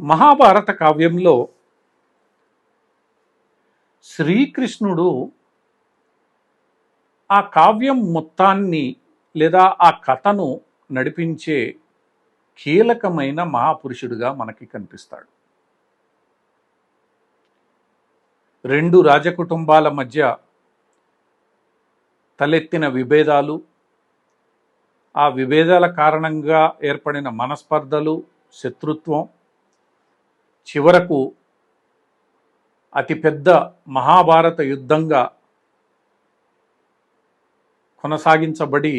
మహాభారత కావ్యంలో శ్రీకృష్ణుడు ఆ కావ్యం మొత్తాన్ని లేదా ఆ కథను నడిపించే కీలకమైన మహాపురుషుడిగా మనకి కనిపిస్తాడు. రెండు రాజకుటుంబాల మధ్య తలెత్తిన విభేదాలు ఆ విభేదాల కారణంగా ఏర్పడిన మనస్పర్ధలు శత్రుత్వం చివరకు అతిపెద్ద మహాభారత యుద్ధంగా కొనసాగించబడి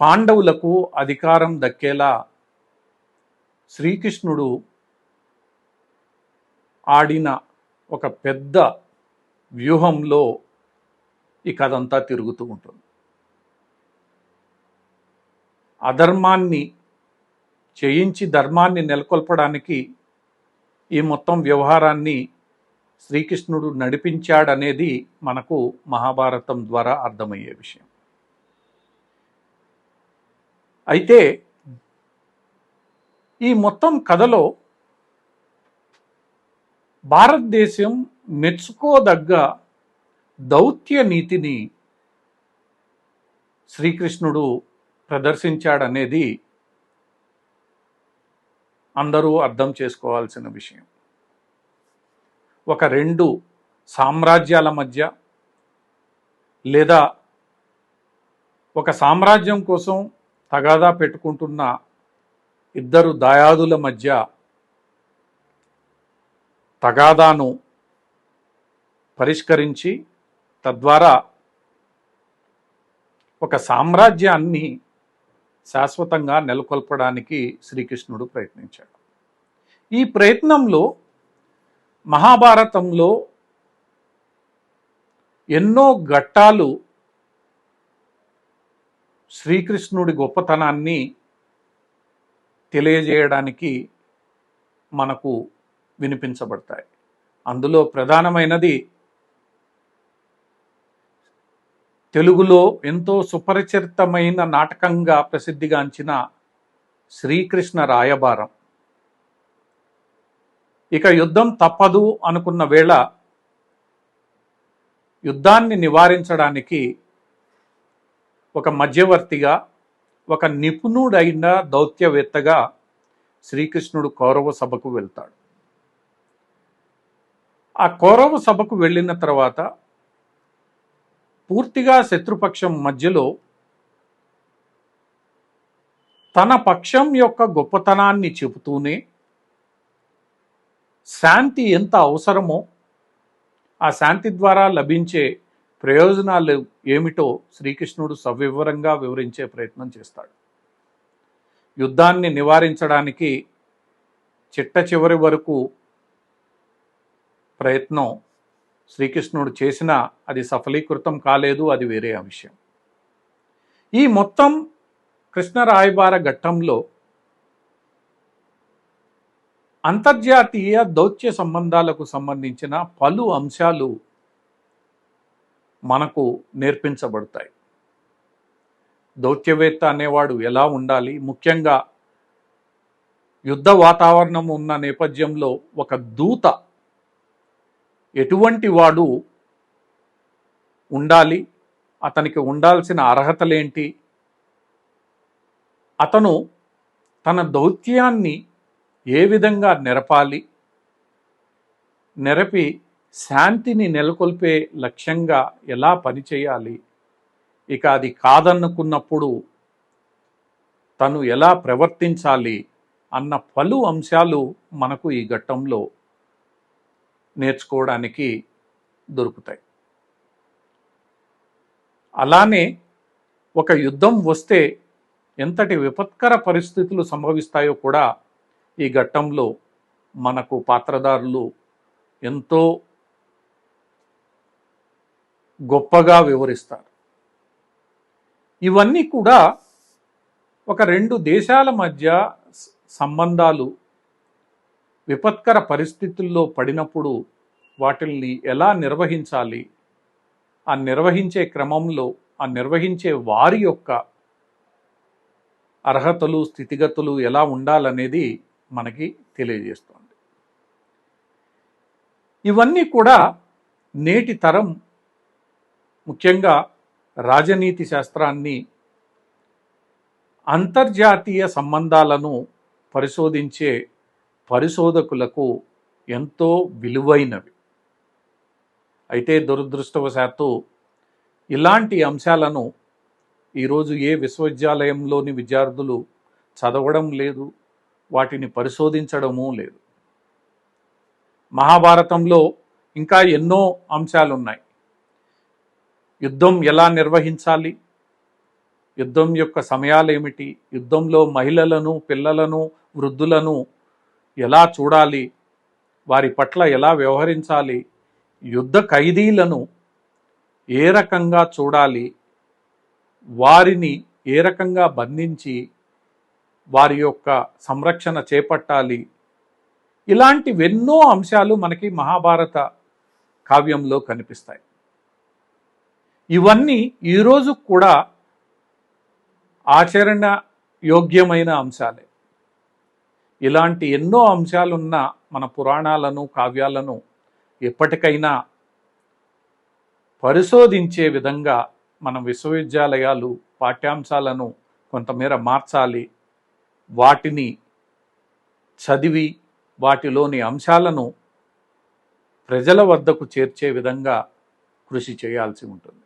పాండవులకు అధికారం దక్కేలా శ్రీకృష్ణుడు ఆడిన ఒక పెద్ద వ్యూహంలో ఈ కథంతా తిరుగుతూ ఉంటుంది. అధర్మాన్ని చేయించి ధర్మాన్ని నెలకొల్పడానికి ఈ మొత్తం వ్యవహారాన్ని శ్రీకృష్ణుడు నడిపించాడనేది మనకు మహాభారతం ద్వారా అర్థమయ్యే విషయం. అయితే ఈ మొత్తం కథలో భారతదేశం మెచ్చుకోదగ్గ దౌత్య నీతిని శ్రీకృష్ణుడు ప్రదర్శించాడనేది అందరూ అర్థం చేసుకోవాల్సిన విషయం. ఒక రెండు సామ్రాజ్యాల మధ్య లేదా ఒక సామ్రాజ్యం కోసం తగాదా పెట్టుకుంటున్న ఇద్దరు దాయాదుల మధ్య తగాదాను పరిష్కరించి తద్వారా ఒక సామ్రాజ్యాన్ని శాశ్వతంగా నెలకొల్పడానికి శ్రీకృష్ణుడు ప్రయత్నించాడు. ఈ ప్రయత్నంలో మహాభారతంలో ఎన్నో ఘట్టాలు శ్రీకృష్ణుడి గొప్పతనాన్ని తెలియజేయడానికి మనకు వినిపించబడతాయి. అందులో ప్రధానమైనది తెలుగులో ఎంతో సుపరిచితమైన నాటకంగా ప్రసిద్ధిగాంచిన శ్రీకృష్ణ రాయబారం. ఇక యుద్ధం తప్పదు అనుకున్న వేళ యుద్ధాన్ని నివారించడానికి ఒక మధ్యవర్తిగా ఒక నిపుణుడైన దౌత్యవేత్తగా శ్రీకృష్ణుడు కౌరవ సభకు వెళ్తాడు. ఆ కౌరవ సభకు వెళ్ళిన తర్వాత పూర్తిగా శత్రుపక్షం మధ్యలో తన పక్షం యొక్క గొప్పతనాన్ని చెబుతూనే శాంతి ఎంత అవసరమో ఆ శాంతి ద్వారా లభించే ప్రయోజనాలు ఏమిటో శ్రీకృష్ణుడు సవివరంగా వివరించే ప్రయత్నం చేస్తాడు. యుద్ధాన్ని నివారించడానికి చిట్ట చివరి వరకు ప్రయత్నం శ్రీకృష్ణుడు చేసినా అది సఫలీకృతం కాలేదు అది వేరే విషయం. ఈ మొత్తం కృష్ణరాయబార ఘట్టంలో అంతర్జాతీయ దౌత్య సంబంధాలకు సంబంధించిన పలు అంశాలు మనకు నేర్పించబడతాయి. దౌత్యవేత్త అనేవాడు ఎలా ఉండాలి? ముఖ్యంగా యుద్ధ వాతావరణం ఉన్న నేపథ్యంలో ఒక దూత ఎటువంటి వాడు ఉండాలి అతనికి ఉండాల్సిన అర్హతలేంటి? అతను తన దౌత్యాన్ని ఏ విధంగా నెరపాలి? నెరపి శాంతిని నెలకొల్పే లక్ష్యంగా ఎలా పనిచేయాలి? ఇక అది కాదనుకున్నప్పుడు తను ఎలా ప్రవర్తించాలి? అన్న పలు అంశాలు మనకు ఈ ఘట్టంలో నేర్చుకోవడానికి దొరుకుతాయి. అలానే ఒక యుద్ధం వస్తే ఎంతటి విపత్కర పరిస్థితులు సంభవిస్తాయో కూడా ఈ ఘట్టంలో మనకు పాత్రదారులు ఎంతో గొప్పగా వివరిస్తారు. ఇవన్నీ కూడా ఒక రెండు దేశాల మధ్య సంబంధాలు విపత్కర పరిస్థితుల్లో పడినప్పుడు వాటిల్ని ఎలా నిర్వహించాలి? ఆ నిర్వహించే క్రమంలో ఆ నిర్వహించే వారి యొక్క అర్హతలు స్థితిగతులు ఎలా ఉండాలనేది మనకి తెలియజేస్తుంది. ఇవన్నీ కూడా నేటి తరం ముఖ్యంగా రాజనీతి శాస్త్రాన్ని అంతర్జాతీయ సంబంధాలను పరిశోధించే పరిశోధకులకు ఎంతో విలువైనవి. అయితే దురదృష్టవశాత్తు ఇలాంటి అంశాలను ఈరోజు ఏ విశ్వవిద్యాలయంలోని విద్యార్థులు చదవడం లేదు వాటిని పరిశోధించడము లేదు. మహాభారతంలో ఇంకా ఎన్నో అంశాలు ఉన్నాయి యుద్ధం ఎలా నిర్వహించాలి? యుద్ధం యొక్క సమయాలు ఏమిటి యుద్ధంలో మహిళలను పిల్లలను వృద్ధులను ఎలా చూడాలి? వారి పట్ల ఎలా వ్యవహరించాలి? యుద్ధ ఖైదీలను ఏ రకంగా చూడాలి? వారిని ఏ రకంగా బంధించి వారి యొక్క సంరక్షణ చేపట్టాలి? ఇలాంటివెన్నో అంశాలు మనకి మహాభారత కావ్యంలో కనిపిస్తాయి. ఇవన్నీ ఈరోజు కూడా ఆచరణ యోగ్యమైన అంశాలే. ఇలాంటి ఎన్నో అంశాలున్న మన పురాణాలను కావ్యాలను ఎప్పటికైనా పరిశోధించే విధంగా మన విశ్వవిద్యాలయాలు పాఠ్యాంశాలను కొంతమేర మార్చాలి. వాటిని చదివి వాటిలోని అంశాలను ప్రజల వద్దకు చేర్చే విధంగా కృషి చేయాల్సి ఉంటుంది.